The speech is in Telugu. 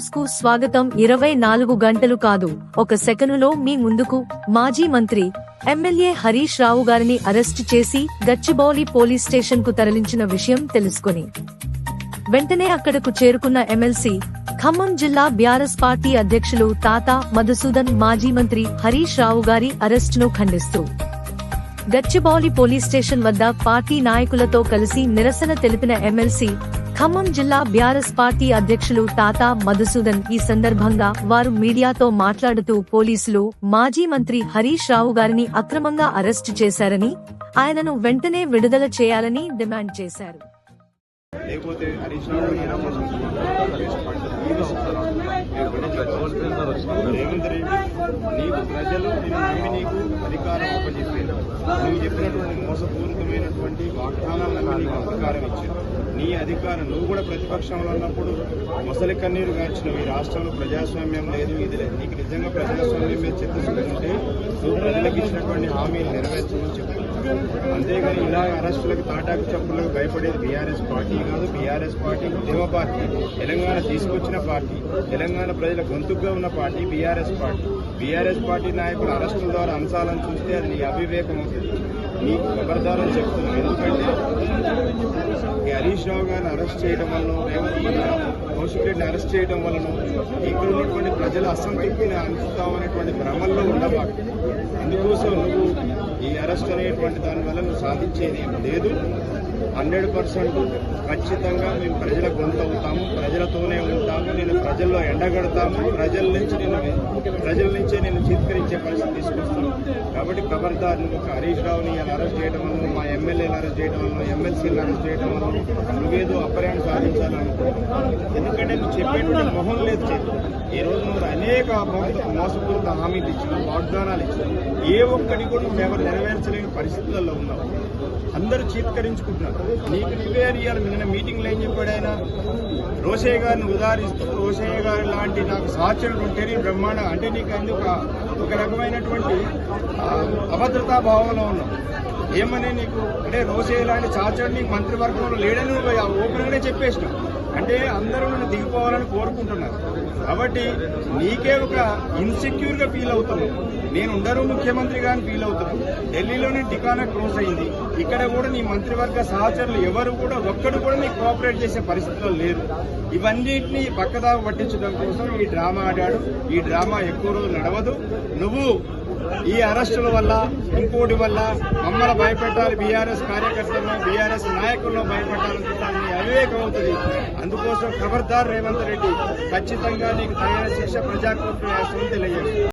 న్యూస్కు స్వాగతం. ఇరవై నాలుగు గంటలు కాదు. ఒక సెకనులో మీ ముందుకు మాజీ మంత్రి ఎమ్మెల్యే హరీష్ రావు గారిని అరెస్టు చేసి గచ్చిబౌలి పోలీస్ స్టేషన్కు తరలించిన విషయం తెలుసుకుని. వెంటనే అక్కడకు చేరుకున్న ఎమ్మెల్సీ ఖమ్మం జిల్లా బ్యారస్ పార్టీ అధ్యక్షులు తాత మధుసూదన్ మాజీ మంత్రి హరీష్ రావు గారి అరెస్టును ఖండిస్తూ. గచ్చిబౌలి పోలీస్ స్టేషన్ వద్ద పార్టీ నాయకులతో కలిసి నిరసన తెలిపిన ఎమ్మెల్సీ ఖమ్మం జిల్లా బ్యారస్ పార్టీ అధ్యక్షులు తాతా మధుసూదన్ ఈ సందర్భంగా వారు మీడియాతో మాట్లాడుతూ పోలీసులు మాజీ మంత్రి హరీష్ రావు గారిని అక్రమంగా అరెస్టు చేశారని ఆయనను వెంటనే విడుదల చేయాలని డిమాండ్ చేశారు. లేకపోతే హరీష్ రావు గారు ఏమో రేవంత్ రెడ్డి నీకు ప్రజలు నిన్ను నమ్మి నీకు అధికారం చెప్పినటువంటి మోసపూరితమైనటువంటి వాగ్దానాలను నమ్మి నీకు అధికారం ఇచ్చారు నీ అధికారం నువ్వు కూడా ప్రతిపక్షంలో ఉన్నప్పుడు మొసలి కన్నీరు గార్చిన ఈ రాష్ట్రంలో ప్రజాస్వామ్యం లేదు. ఇది లేదు నీకు నిజంగా ప్రజాస్వామ్యం మీద చిత్తశుద్ధి ఉంటే నువ్వు ప్రజలకు ఇచ్చినటువంటి హామీలు నెరవేర్చమని చెప్తున్నావు అంతేగాని ఇలా అరెస్టులకు తాటాకు చప్పులకు భయపడేది బీఆర్ఎస్ పార్టీ కాదు. బీఆర్ఎస్ పార్టీ ఉద్యమ పార్టీ. తెలంగాణ తీసుకొచ్చిన పార్టీ. తెలంగాణ ప్రజల గొంతుగా ఉన్న party B R S party. B R S party నాయకుల అరెస్టుల ద్వారా అంశాలను చూస్తే అది నీ అవివేకం అవుతుంది. నీకు ఖబర్దారం చెప్తున్నాను. ఎందుకంటే హరీష్ రావు గారిని అరెస్ట్ చేయడం వల్ల రేవంత్ కౌశిక్ రెడ్డిని అరెస్ట్ చేయడం వలన ఇక్కడ ఉన్నటువంటి ప్రజల అసంతృప్తిని అంచుతామనేటువంటి భ్రమల్లో ఉండబాకు అందుకోసం నువ్వు ఈ అరెస్ట్ అనేటువంటి దానివల్ల నువ్వు సాధించేది లేదు. హండ్రెడ్ పర్సెంట్ ఖచ్చితంగా మేము ప్రజల గొంతవుతాము ప్రజలతోనే ఉంటాము నేను ప్రజల్లో ఎండగడతాము ప్రజల నుంచి నేను ప్రజల నుంచే నేను చిత్కరించే పరిస్థితి తీసుకొస్తాను కాబట్టి ఖబర్దార్ ఒక హరీష్ రావుని అరెస్ట్ చేయడం వల్ల మా ఎమ్మెల్యేలు అరెస్ట్ చేయడం వల్ల ఎమ్మెల్సీలు అరెస్ట్ చేయడం వల్ల నువ్వేదో అపర్యాన్ని సాధించాలనుకుంటున్నావు. ఎందుకంటే నువ్వు చెప్పేటువంటి మొహం లేదు చేతి ఈ రోజు నువ్వు అనేక మోసపూరిత హామీలు ఇచ్చినావు వాగ్దానాలు ఇచ్చినావు. ఏ ఒక్కటి కూడా నువ్వు ఎవరు నెరవేర్చలేని పరిస్థితులలో ఉన్నావు. అందరూ చీత్కరించుకుంటున్నారు. నీకు నువ్వే ఇవాళ నిన్న మీటింగ్లో ఏం చెప్పాడు ఆయన? రోషయ్య గారిని ఉదాహరిస్తూ రోషయ్య గారి లాంటి నాకు సహచరుడు ఉంటే నీ బ్రహ్మాండ అంటే నీకు అందుకు ఒక- ఒక రకమైనటువంటి అభద్రతా భావంలో ఉన్నావు. ఏమని నీకు? అంటే రోషయ్య లాంటి సహచరుడు నీకు మంత్రివర్గంలో లేడని నువ్వు ఓపెన్గానే చెప్పేసినావు. అంటే అందరూ నన్ను దిగిపోవాలని కోరుకుంటున్నారు. కాబట్టి నీకే ఒక ఇన్సెక్యూర్గా ఫీల్ అవుతున్నావు నేను ఉండరు ముఖ్యమంత్రిగా అని ఫీల్ అవుతున్నాను ఢిల్లీలోనే టికానా క్లోజ్ అయింది. ఇక్కడ కూడా నీ మంత్రివర్గ సహచరులు ఎవరు కూడా ఒక్కడు కూడా నీకు కోఆపరేట్ చేసే పరిస్థితుల్లో లేరు. ఇవన్నిటిని పక్కదావ పట్టించడం కోసం ఈ డ్రామా ఆడాడు. ఈ డ్రామా ఎక్కువ రోజులు నడవదు. నువ్వు ఈ అరెస్టుల వల్ల ఇంకోటి వల్ల మమ్మల్ని భయపెట్టాలి బీఆర్ఎస్ కార్యకర్తలను బీఆర్ఎస్ నాయకులను భయపెట్టాలనుకుంటాను అవివేకం అవుతుంది అందుకోసం ఖబర్దార్ రేవంత్ రెడ్డి ఖచ్చితంగా నీకు తగిన శిక్ష ప్రజాకోర్టు వేస్తామని తెలియజేస్తుంది